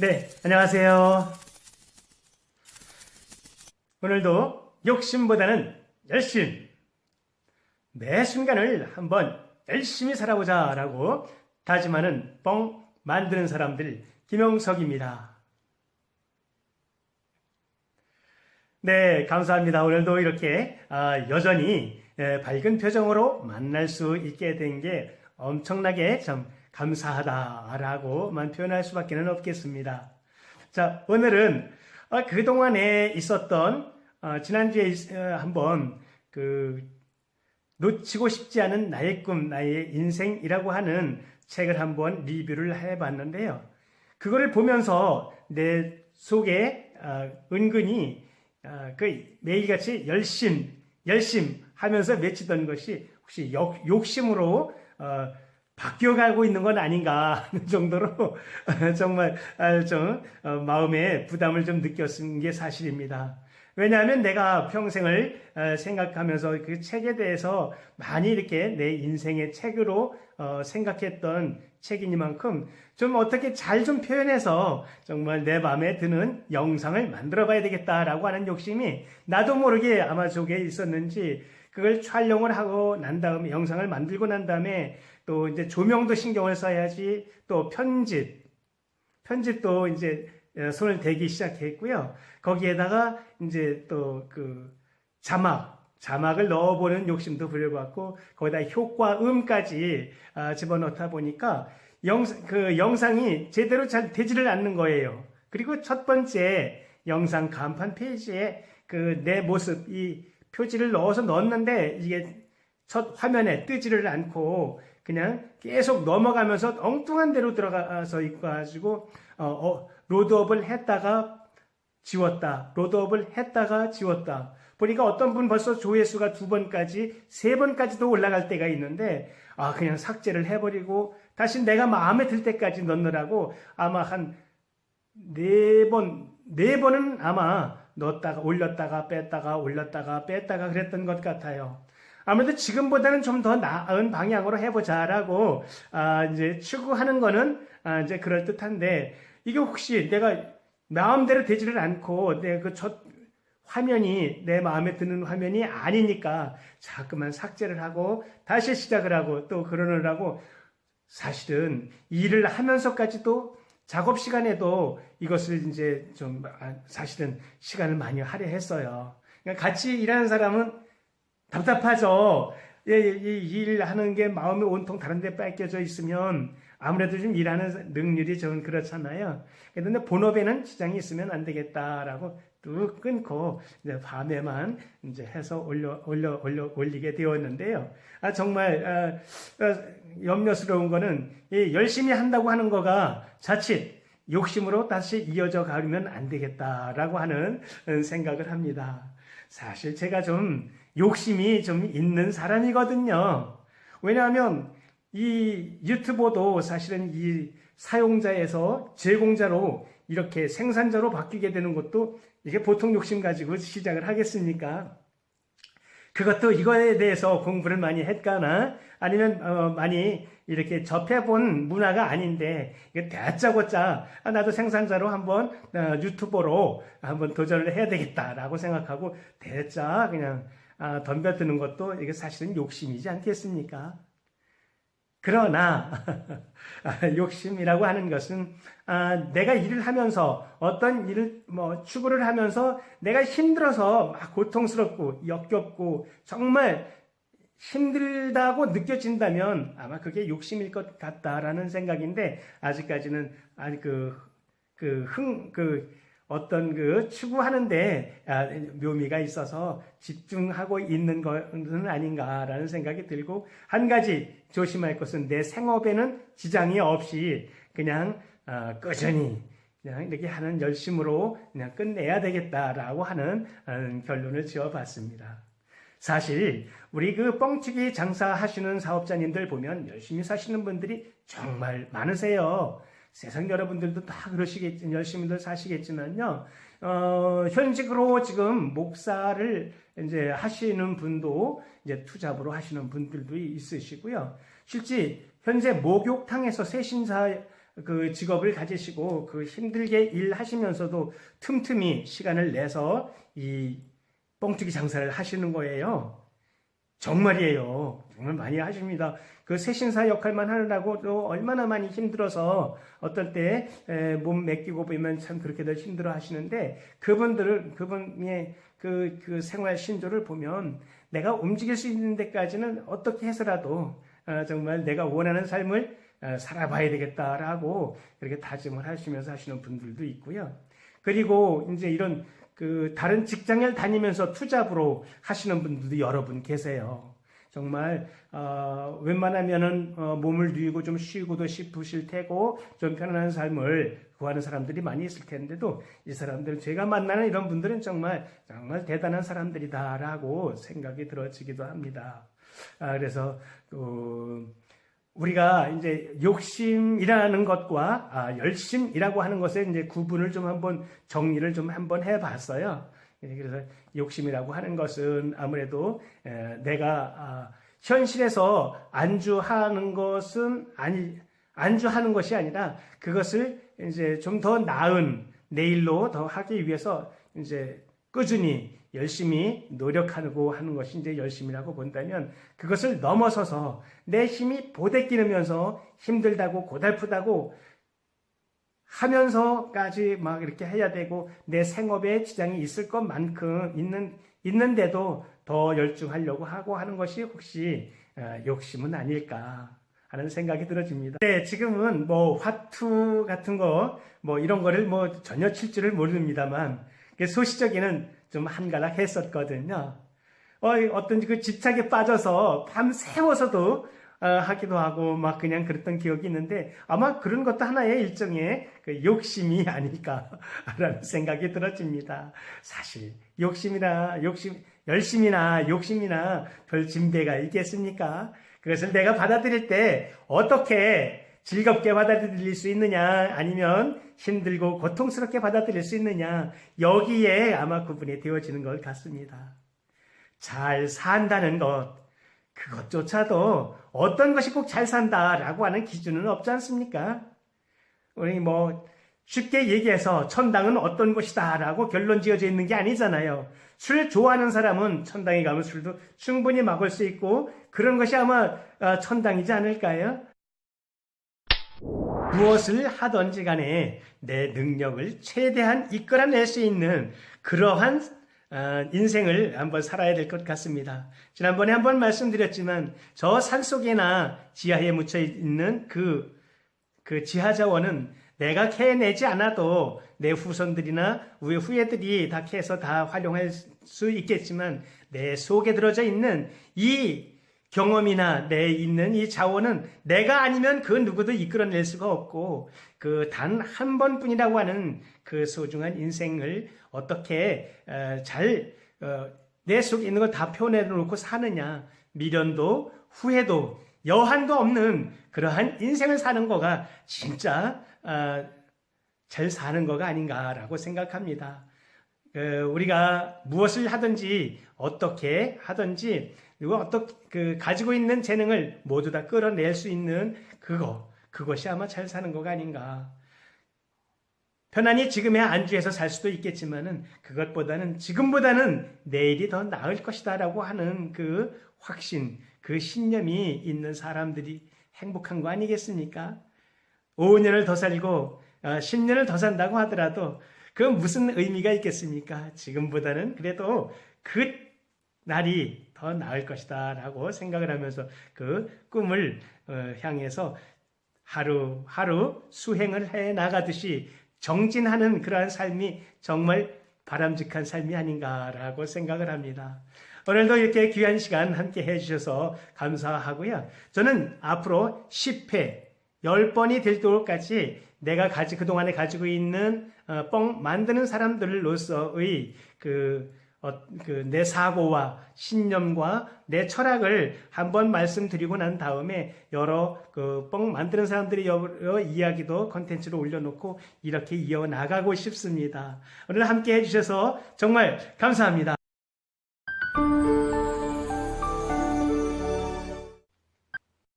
네, 안녕하세요. 오늘도 욕심보다는 열심. 매 순간을 한번 열심히 살아보자 라고 다짐하는 뻥 만드는 사람들 김영석입니다. 네, 감사합니다. 오늘도 이렇게 아, 여전히 예, 밝은 표정으로 만날 수 있게 된 게 엄청나게 참 감사하다라고만 표현할 수밖에 없겠습니다. 자, 오늘은 아, 그동안에 있었던 아, 지난주에 있- 어, 한번 그 놓치고 싶지 않은 나의 꿈, 나의 인생이라고 하는 책을 한번 리뷰를 해봤는데요. 그거를 보면서 내 속에 아, 은근히 아, 그 매일같이 열심, 열심 하면서 맺히던 것이 혹시 욕, 욕심으로 어, 바뀌어가고 있는 건 아닌가 하는 정도로 정말 아, 좀 어, 마음에 부담을 좀 느꼈은 게 사실입니다. 왜냐하면 내가 평생을 어, 생각하면서 그 책에 대해서 많이 이렇게 내 인생의 책으로 어, 생각했던 책이니만큼 좀 어떻게 잘 좀 표현해서 정말 내 마음에 드는 영상을 만들어 봐야 되겠다라고 하는 욕심이 나도 모르게 아마 속에 있었는지 그걸 촬영을 하고 난 다음에 영상을 만들고 난 다음에 또 이제 조명도 신경을 써야지 또 편집 편집도 이제 어, 손을 대기 시작했고요. 거기에다가 이제 또 그 자막, 자막을 넣어보는 욕심도 부려봤고, 거기다 효과음까지 아, 집어넣다 보니까 영, 그 영상이 제대로 잘 되지를 않는 거예요. 그리고 첫 번째 영상 간판 페이지에 그 내 모습, 이 표지를 넣어서 넣었는데 이게 첫 화면에 뜨지를 않고 그냥 계속 넘어가면서 엉뚱한 데로 들어가서 있가지고 어, 어, 로드업을 했다가 지웠다. 로드업을 했다가 지웠다. 보니까 어떤 분 벌써 조회수가 두 번까지, 세 번까지도 올라갈 때가 있는데, 아, 그냥 삭제를 해버리고, 다시 내가 마음에 들 때까지 넣느라고 아마 한 네 번, 네 번은 아마 넣었다가, 올렸다가, 뺐다가, 올렸다가, 뺐다가 그랬던 것 같아요. 아무래도 지금보다는 좀 더 나은 방향으로 해보자라고, 아, 이제 추구하는 거는, 아, 이제 그럴 듯한데, 이게 혹시 내가 마음대로 되지를 않고 내그첫 화면이 내 마음에 드는 화면이 아니니까 자꾸만 삭제를 하고 다시 시작을 하고 또 그러느라고 사실은 일을 하면서까지도 작업 시간에도 이것을 이제 좀 아, 사실은 시간을 많이 할애했어요. 그러니까 같이 일하는 사람은 답답하죠. 예, 이 일하는 게 마음이 온통 다른 데 뺏겨져 있으면 아무래도 좀 일하는 능률이 좀 그렇잖아요. 그런데 본업에는 지장이 있으면 안 되겠다라고 뚝 끊고 이제 밤에만 이제 해서 올려 올려 올려 올리게 되었는데요. 아 정말 아, 아, 염려스러운 거는 이 열심히 한다고 하는 거가 자칫 욕심으로 다시 이어져 가면 안 되겠다라고 하는 음, 생각을 합니다. 사실 제가 좀 욕심이 좀 있는 사람이거든요. 왜냐하면 이 유튜버도 사실은 이 사용자에서 제공자로 이렇게 생산자로 바뀌게 되는 것도 이게 보통 욕심 가지고 시작을 하겠습니까? 그것도 이거에 대해서 공부를 많이 했거나 아니면 어, 많이 이렇게 접해본 문화가 아닌데 이게 다짜고짜 아, 나도 생산자로 한번 어, 유튜버로 한번 도전을 해야 되겠다라고 생각하고 대짜 그냥 아, 덤벼드는 것도 이게 사실은 욕심이지 않겠습니까? 그러나 아, 욕심이라고 하는 것은 아, 내가 일을 하면서 어떤 일을 뭐 추구를 하면서 내가 힘들어서 막 고통스럽고 역겹고 정말 힘들다고 느껴진다면 아마 그게 욕심일 것 같다라는 생각인데 아직까지는 아니 그그 흥그 어떤 그 추구하는데 아, 묘미가 있어서 집중하고 있는 것은 아닌가라는 생각이 들고 한 가지 조심할 것은 내 생업에는 지장이 없이 그냥 아, 꾸준히 그냥 이렇게 하는 열심으로 그냥 끝내야 되겠다라고 하는 음, 결론을 지어봤습니다. 사실 우리 그 뻥튀기 장사하시는 사업자님들 보면 열심히 사시는 분들이 정말 많으세요. 세상 여러분들도 다 그러시겠지, 열심히들 사시겠지만요. 어, 현직으로 지금 목사를 이제 하시는 분도 이제 투잡으로 하시는 분들도 있으시고요. 실제 현재 목욕탕에서 세신사 그 직업을 가지시고 그 힘들게 일하시면서도 틈틈이 시간을 내서 이 뻥튀기 장사를 하시는 거예요. 정말이에요. 정말 많이 하십니다. 그 세신사 역할만 하느라고 또 얼마나 많이 힘들어서 어떤 때몸 맡기고 보면 참 그렇게들 힘들어 하시는데 그분들을 그분의 그, 그 생활 신조를 보면 내가 움직일 수 있는 데까지는 어떻게 해서라도 어, 정말 내가 원하는 삶을 어, 살아봐야 되겠다라고 이렇게 다짐을 하시면서 하시는 분들도 있고요. 그리고 이제 이런 그 다른 직장을 다니면서 투잡으로 하시는 분들도 여러분 계세요. 정말 어, 웬만하면은 어, 몸을 누이고 좀 쉬고도 싶으실 테고 좀 편안한 삶을 구하는 사람들이 많이 있을 텐데도 이 사람들 제가 만나는 이런 분들은 정말 정말 대단한 사람들이다라고 생각이 들어지기도 합니다. 아, 그래서 그 우리가 이제 욕심이라는 것과 아, 열심이라고 하는 것에 이제 구분을 좀 한번 정리를 좀 한번 해봤어요. 예, 그래서 욕심이라고 하는 것은 아무래도 에, 내가 아, 현실에서 안주하는 것은 아니 안주하는 것이 아니라 그것을 이제 좀 더 나은 내일로 더 하기 위해서 이제 꾸준히 열심히 노력하고 하는 것이 이제 열심이라고 본다면 그것을 넘어서서 내 힘이 보대끼면서 힘들다고 고달프다고 하면서까지 막 이렇게 해야 되고 내 생업에 지장이 있을 것만큼 있는 있는데도 더 열중하려고 하고 하는 것이 혹시 어, 욕심은 아닐까 하는 생각이 들어집니다. 네, 지금은 뭐 화투 같은 거 뭐 이런 거를 뭐 전혀 칠 줄을 모릅니다만 소시적에는 좀 한가락 했었거든요. 어, 어떤 그 집착에 빠져서 밤 새워서도 어, 하기도 하고 막 그냥 그랬던 기억이 있는데 아마 그런 것도 하나의 일종의 그 욕심이 아닐까라는 생각이 들어집니다. 사실 욕심이나 욕심 열심이나 욕심이나 별 진배가 있겠습니까? 그것을 내가 받아들일 때 어떻게 즐겁게 받아들일 수 있느냐 아니면 힘들고 고통스럽게 받아들일 수 있느냐 여기에 아마 구분이 되어지는 것 같습니다. 잘 산다는 것 그것조차도 어떤 것이 꼭 잘 산다라고 하는 기준은 없지 않습니까? 우리 뭐 쉽게 얘기해서 천당은 어떤 곳이다라고 결론 지어져 있는 게 아니잖아요. 술 좋아하는 사람은 천당에 가면 술도 충분히 먹을 수 있고 그런 것이 아마 어, 천당이지 않을까요? 무엇을 하든지 간에 내 능력을 최대한 이끌어낼 수 있는 그러한 어, 인생을 한번 살아야 될 것 같습니다. 지난번에 한번 말씀드렸지만 저 산속에나 지하에 묻혀 있는 그, 그 지하자원은 내가 캐내지 않아도 내 후손들이나 우리 후예들이 다 캐서 다 활용할 수 있겠지만 내 속에 들어져 있는 이 경험이나 내 있는 이 자원은 내가 아니면 그 누구도 이끌어낼 수가 없고 그 단 한 번뿐이라고 하는 그 소중한 인생을 어떻게 어, 잘내 어, 속에 있는 걸 다 표현해 놓고 사느냐 미련도 후회도 여한도 없는 그러한 인생을 사는 거가 진짜 어, 잘 사는 거가 아닌가라고 생각합니다. 우리가 무엇을 하든지 어떻게 하든지 그리고 어떤 그 가지고 있는 재능을 모두 다 끌어낼 수 있는 그거 그것이 아마 잘 사는 거가 아닌가. 편안히 지금의 안주에서 살 수도 있겠지만은 그것보다는 지금보다는 내일이 더 나을 것이다라고 하는 그 확신, 그 신념이 있는 사람들이 행복한 거 아니겠습니까? 5년을 더 살고 10년을 어, 더 산다고 하더라도 그 무슨 의미가 있겠습니까? 지금보다는 그래도 그 날이 더 나을 것이다 라고 생각을 하면서 그 꿈을 어, 향해서 하루 하루 수행을 해 나가듯이 정진하는 그러한 삶이 정말 바람직한 삶이 아닌가라고 생각을 합니다. 오늘도 이렇게 귀한 시간 함께 해주셔서 감사하고요. 저는 앞으로 10회, 10번이 될 때까지 내가 가지, 그동안에 가지고 있는 어, 뻥 만드는 사람들로서의 그 내 사고와 신념과 내 철학을 한번 말씀드리고 난 다음에 여러 그뻥 만드는 사람들이 여러 이야기도 컨텐츠로 올려놓고 이렇게 이어나가고 싶습니다. 오늘 함께 해주셔서 정말 감사합니다.